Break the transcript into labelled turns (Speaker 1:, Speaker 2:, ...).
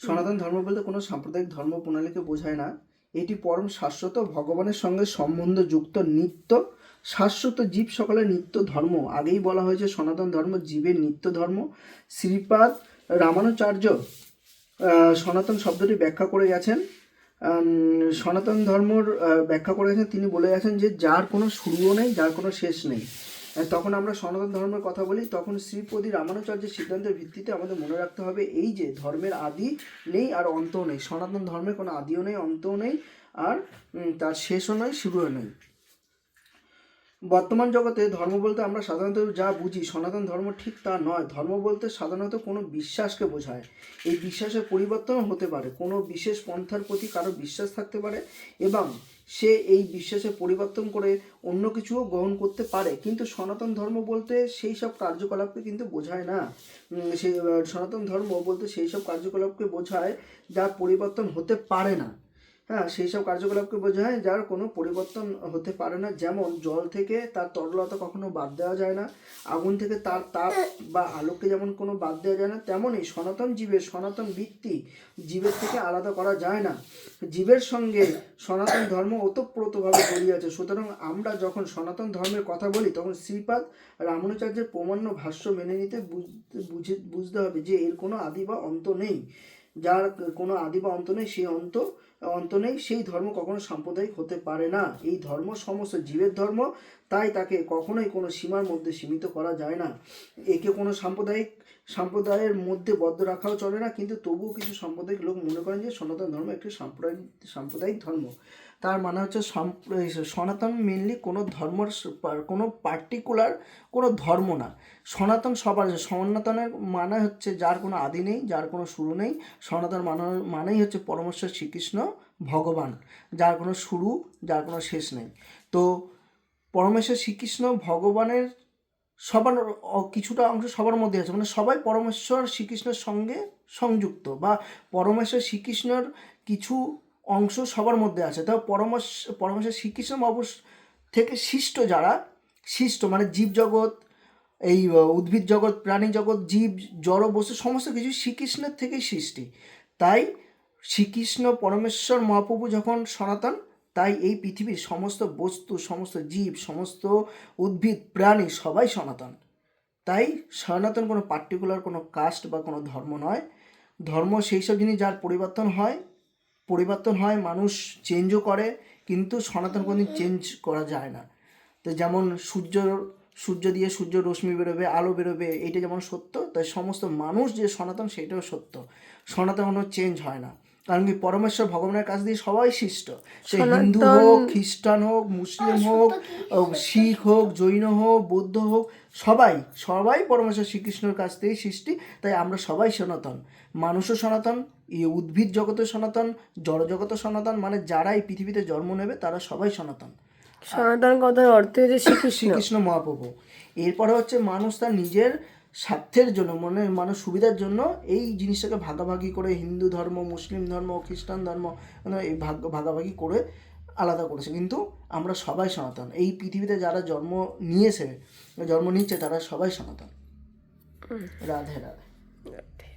Speaker 1: সনাতন ধর্ম বলতে কোনো সাম্প্রদায়িক ধর্ম প্রণালীকে বোঝায় না। এটি পরম শাশ্বত, ভগবানের সঙ্গে সম্বন্ধযুক্ত নিত্য, শাশ্বত জীব সকলের নিত্য ধর্ম। আগেই বলা হয়েছে সনাতন ধর্ম জীবের নিত্য ধর্ম। শ্রীপাদ রামানুচার্য সনাতন শব্দটি ব্যাখ্যা করে গেছেন। সনাতন ধর্মর ব্যাখ্যা করে গেছেন। তিনি বলে গেছেন যে, যার কোনো শুরুও নেই, যার কোনো শেষ নেই। তখন আমরা সনাতন ধর্মের কথা বলি, তখন শ্রীপদী রামানুচার্যের সিদ্ধান্তের ভিত্তিতে আমাদের মনে রাখতে হবে, এই যে ধর্মের আদি নেই আর অন্তও নেই। সনাতন ধর্মের কোনো আদিও নেই, অন্তও নেই, আর তার শেষও নয়, শুরুও নেই বর্তমান জগতে ধর্ম বলতে আমরা সাধারণত যা বুঝি, সনাতন ধর্ম ঠিক তা নয়। ধর্ম বলতে সাধারণত কোনো বিশ্বাসকে বোঝায়। এই বিশ্বাসের পরিবর্তন হতে পারে। কোনো বিশেষ পন্থার প্রতি কারও বিশ্বাস থাকতে পারে এবং সে এই বিশ্বাসের পরিবর্তন করে অন্য কিছুও গ্রহণ করতে পারে। কিন্তু সনাতন ধর্ম বলতে সেই সব কার্যকলাপকে কিন্তু বোঝায় না। সেই সনাতন ধর্ম বলতে সেই সব কার্যকলাপকে বোঝায় যার পরিবর্তন হতে পারে না। হ্যাঁ সেই সব কার্যকলাপকে বোঝায় যার কোনো পরিবর্তন হতে পারে না। যেমন জল থেকে তার তরলতা কখনো বাদ দেওয়া যায় না, আগুন থেকে তার তাপ বা আলোককে যেমন কোনো বাদ দেওয়া যায় না তেমনই সনাতন জীবের সনাতন বৃত্তি জীবের থেকে আলাদা করা যায় না। জীবের সঙ্গে সনাতন ধর্ম ওতপ্রোতভাবে জড়িয়ে আছে। সুতরাং আমরা যখন সনাতন ধর্মের কথা বলি, তখন শ্রীপাদ রামানুচার্যের প্রমাণ্য ভাষ্য মেনে নিতে বুঝতে বুঝে বুঝতে হবে যে এর কোনো আদি বা অন্ত নেই। যার কোনো আদি বা অন্ত নেই, সেই অন্ত অন্ত নেই, সেই ধর্ম কখনো সাম্প্রদায়িক হতে পারে না। এই ধর্ম সমস্ত জীবের ধর্ম, তাই তাকে কখনোই কোনো সীমার মধ্যে সীমিত করা যায় না। একে কোনো সাম্প্রদায়িক, সম্প্রদায়ের মধ্যে বদ্ধ রাখাও চলে না, কিন্তু তবুও কিছু সাম্প্রদায়িক লোক মনে করেন যে সনাতন ধর্ম একটি সাম্প্রদায়িক সাম্প্রদায়িক ধর্ম। তার মানে হচ্ছে সনাতন মেনলি কোনো পার- কোনো পার্টিকুলার কোনো ধর্ম না। সনাতন সবার সনাতনের মানে হচ্ছে যার কোনো আদি নেই, যার কোনো শুরু নেই। সনাতন মান, মানেই হচ্ছে পরমেশ্বর শ্রীকৃষ্ণ ভগবান। যার কোনো শুরু, যার কোনো শেষ নেই। তো পরমেশ্বর শ্রীকৃষ্ণ ভগবানের সবার কিছুটা অংশ সবার মধ্যে আছে। মানে সবাই পরমেশ্বর শ্রীকৃষ্ণের সঙ্গে সংযুক্ত বা পরমেশ্বর শ্রীকৃষ্ণর কিছু অংশ সবার মধ্যে আছে। তো পরমেশ্বর পরমেশ্বর শ্রীকৃষ্ণ অবশ্য থেকে সৃষ্ট যারা সৃষ্ট মানে জীবজগৎ এই উদ্ভিদ জগৎ, প্রাণী জগৎ, জীব, জড়, বস্তু সমস্ত কিছু শ্রীকৃষ্ণের থেকেই সৃষ্টি। তাই শ্রীকৃষ্ণ পরমেশ্বর মহাপ্রভু যখন সনাতন, তাই এই পৃথিবীর সমস্ত বস্তু, সমস্ত জীব, সমস্ত উদ্ভিদ, প্রাণী সবাই সনাতন। তাই সনাতন কোনো পার্টিকুলার কোনো কাস্ট বা কোনো ধর্ম নয়। ধর্ম সেই সব জিনিস যার পরিবর্তন হয় পরিবর্তন হয়, মানুষ চেঞ্জও করে, কিন্তু সনাতন কোনোদিন চেঞ্জ করা যায় না। তো যেমন সূর্য সূর্য দিয়ে সূর্য রশ্মি বেরোবে, আলো বেরোবে, এটা যেমন সত্য, তাই সমস্ত মানুষ যে সনাতন সেটাও সত্য। সনাতন কোনো চেঞ্জ হয় না। কারণ কি পরমেশ্বর ভগবানের কাছ দিয়ে সবাই সৃষ্ট। সে হিন্দু হোক খ্রিস্টান হোক মুসলিম হোক শিখ হোক জৈন হোক বৌদ্ধ হোক সবাই সবাই পরমেশ্বর শ্রীকৃষ্ণের কাছ থেকেই সৃষ্টি তাই আমরা সবাই সনাতন। মানুষও সনাতন এই উদ্ভিদ জগতে সনাতন জড় জগতে সনাতন মানে যারা এই পৃথিবীতে জন্ম নেবে তারা সবাই সনাতন।
Speaker 2: সনাতন কথার অর্থ হচ্ছে শ্রীকৃষ্ণ
Speaker 1: শ্রীকৃষ্ণ। মহাপ্রভু। এরপরে হচ্ছে মানুষ তার নিজের স্বার্থের জন্য মানে মানুষ সুবিধার জন্য এই জিনিসটাকে ভাগাভাগি করে হিন্দু ধর্ম মুসলিম ধর্ম খ্রিস্টান ধর্ম মানে এই ভাগ ভাগাভাগি করে আলাদা করেছে। কিন্তু আমরা সবাই সনাতন। এই পৃথিবীতে যারা জন্ম নিয়েছে জন্ম নিচ্ছে তারা সবাই সনাতন। রাধে। রাধে।